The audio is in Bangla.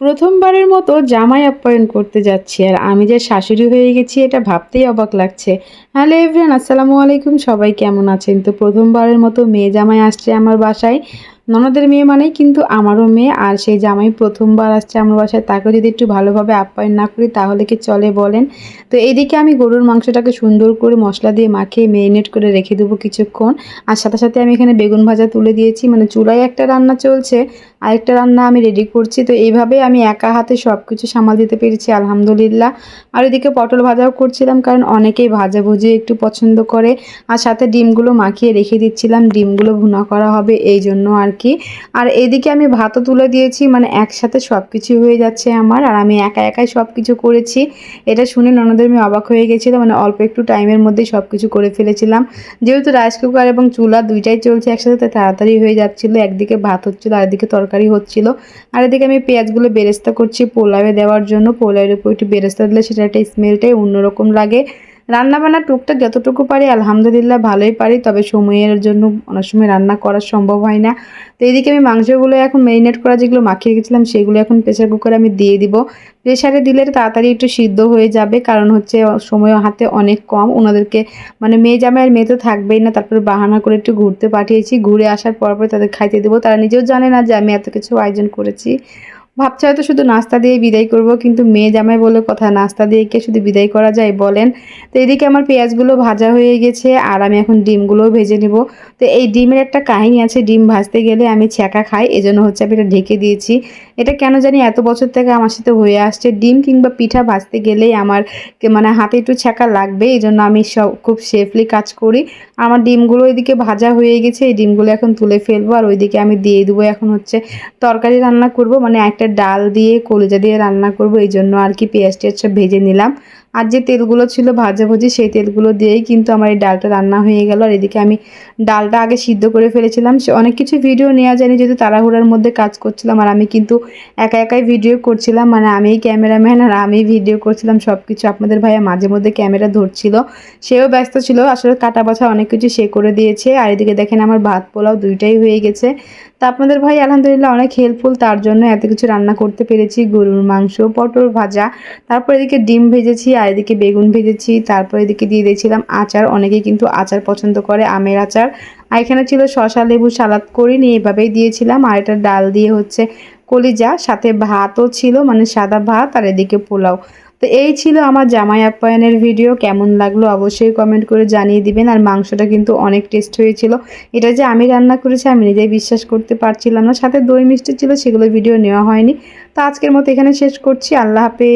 প্রথমবারের মতো জামাই আপ্যায়ন করতে যাচ্ছি, আর আমি যে শাশুড়ি হয়ে গেছি এটা ভাবতেই অবাক লাগছে। হ্যালো এভরিয়ান আসসালামু আলাইকুম, সবাই কেমন আছেন? তো প্রথমবারের মতো মেয়ে জামাই আসছে আমার বাসায়। ননদের মেয়ে মানেই কিন্তু আমারও মেয়ে, আর সেই জামাই প্রথমবার আসছে আমার বাসায় তাকে যদি একটু ভালোভাবে আপ্যায়ন না করি তাহলে কি চলে বলেন? তো এইদিকে আমি গরুর মাংসটাকে সুন্দর করে মশলা দিয়ে মাখিয়ে মেরিনেট করে রেখে দেবো কিছুক্ষণ। আর সাথে সাথে আমি এখানে বেগুন ভাজা তুলে দিয়েছি মানে চুলায় একটা রান্না চলছে, আরেকটা রান্না আমি রেডি করছি। তো এইভাবে আমি একা হাতে সব কিছু সামাল দিতে পেরেছি, আলহামদুলিল্লাহ। আর এদিকে পটল ভাজাও করছিলাম, কারণ অনেকেই ভাজা ভুজি একটু পছন্দ করে। আর সাথে ডিমগুলো মাখিয়ে রেখে দিচ্ছিলাম, ডিমগুলো ভুনা করা হবে, এই জন্য আর কি আর এদিকে আমি ভাতও তুলে দিয়েছি মানে একসাথে সব কিছু হয়ে যাচ্ছে আমার, আর আমি একা একাই সব কিছু করেছি। এটা শুনে ননদের আমি অবাক হয়ে গেছিল মানে অল্প একটু টাইমের মধ্যেই সব কিছু করে ফেলেছিলাম। যেহেতু রাইস কুকার এবং চুলা দুইটাই চলছে একসাথে তাড়াতাড়ি হয়ে যাচ্ছিল। একদিকে ভাত হচ্ছিল, আর একদিকে তরকারি হচ্ছিল। আর এদিকে আমি পেঁয়াজগুলো বেরেস্তা করছি পোলাওয়ে দেওয়ার জন্য। পোলাওয়ের উপর একটু বেরেস্তা দিলে সেটা একটা স্মেলটাই অন্যরকম লাগে। রান্নাবান্না টুকটাক যতটুকু পারি, আলহামদুলিল্লাহ ভালোই পারি, তবে সময়ের জন্য অনেক সময় রান্না করা সম্ভব হয় না। তো এইদিকে আমি মাংসগুলো এখন ম্যারিনেট করা যেগুলো মাখিয়ে রেখেছিলাম, সেগুলো এখন প্রেশার কুকারে আমি দিয়ে দিব। প্রেশারে দিলে তাড়াতাড়ি একটু সিদ্ধ হয়ে যাবে, কারণ হচ্ছে সময় হাতে অনেক কম। ওনাদেরকে মানে মেয়ে জামাইয়ের মেয়ে তো থাকবেই না, তারপরে বাহানা করে একটু ঘুরতে পাঠিয়েছি। ঘুরে আসার পর পর তাদের খাইতে দেবো। তারা নিজেও জানে না যে আমি এত কিছু আয়োজন করেছি। ভাবছে হয়তো শুধু নাস্তা দিয়ে বিদায় করব, কিন্তু মেয়ে জামাই বলে কথা, নাস্তা দিয়ে কে শুধু বিদায় করা যায়? বলেন। তো এদিকে আমার পেঁয়াজগুলো ভাজা হয়ে গেছে, আর আমি এখন ডিমগুলোও ভেজে নেব। তো এই ডিমের একটা কাহিনী আছে, ডিম ভাজতে গেলে আমি ছ্যাঁকা খাই, এজন্য হচ্ছে আমি এটা ঢেকে দিয়েছি। এটা কেন জানি এত বছর থেকে আমার সাথে হয়ে আসছে। ডিম কিংবা পিঠা ভাজতে গেলেই আমার মানে হাতে একটু ছ্যাঁকা লাগবে এই জন্য আমি সব খুব সেফলি কাজ করি। আমার ডিমগুলো এদিকে ভাজা হয়ে গেছে, এই ডিমগুলো এখন তুলে ফেলব, আর ওইদিকে আমি দিয়ে দেবো এখন হচ্ছে তরকারি রান্না করব। মানে একটা ডাল দিয়ে, কলিজা দিয়ে রান্না করব, এই জন্য আর কি পেঁয়াজ হচ্ছে সব ভেজে নিলাম। আর যে তেলগুলো ছিল ভাজাভুজি সেই তেলগুলো দিয়েই কিন্তু আমার এই ডালটা রান্না হয়ে গেল। আর এদিকে আমি ডালটা আগে সিদ্ধ করে ফেলেছিলাম। সে অনেক কিছু ভিডিও নেওয়া যায়নি, যেহেতু তাড়াহুড়ার মধ্যে কাজ করছিলাম আর আমি কিন্তু একা একাই ভিডিও করছিলাম। মানে আমি ক্যামেরাম্যান আর আমি ভিডিও করছিলাম সব কিছু আপনাদের ভাইয়া মাঝে মধ্যে ক্যামেরা ধরছিল, সেও ব্যস্ত ছিল। আসলে কাটা বাছা অনেক কিছু সে করে দিয়েছে। আর এদিকে দেখেন আমার ভাত পোলাও দুইটাই হয়ে গেছে। তা আপনাদের ভাই আলহামদুলিল্লাহ অনেক হেল্পফুল তার জন্য এত কিছু রান্না করতে পেরেছি। গরুর মাংস, পটল ভাজা, তারপর এদিকে ডিম ভেজেছি। আর এদিকে বেগুন ভেজেছি, তারপর এদিকে দিয়ে দিয়েছিলাম আচার। অনেকেই কিন্তু আচার পছন্দ করে, আমের আচার। আর এখানে ছিল শশা লেবু সালাদ করিনি এভাবেই দিয়েছিলাম। আর এটা ডাল দিয়ে হচ্ছে কলিজা, সাথে ভাতও ছিল মানে সাদা ভাত আর এদিকে পোলাও। তো এই ছিল আমার জামাই আপ্যায়নের ভিডিও। কেমন লাগল অবশ্যই কমেন্ট করে জানিয়ে দিবেন। আর মাংসটা কিন্তু অনেক টেস্ট হয়েছিল। এটা যে আমি রান্না করেছি, আমি নিজেই বিশ্বাস করতে পারছিলাম না। সাথে দই মিষ্টি ছিল, সেগুলো ভিডিও নেওয়া হয়নি। তো আজকের মতো এখানে শেষ করছি। আল্লাহ হাফেজ।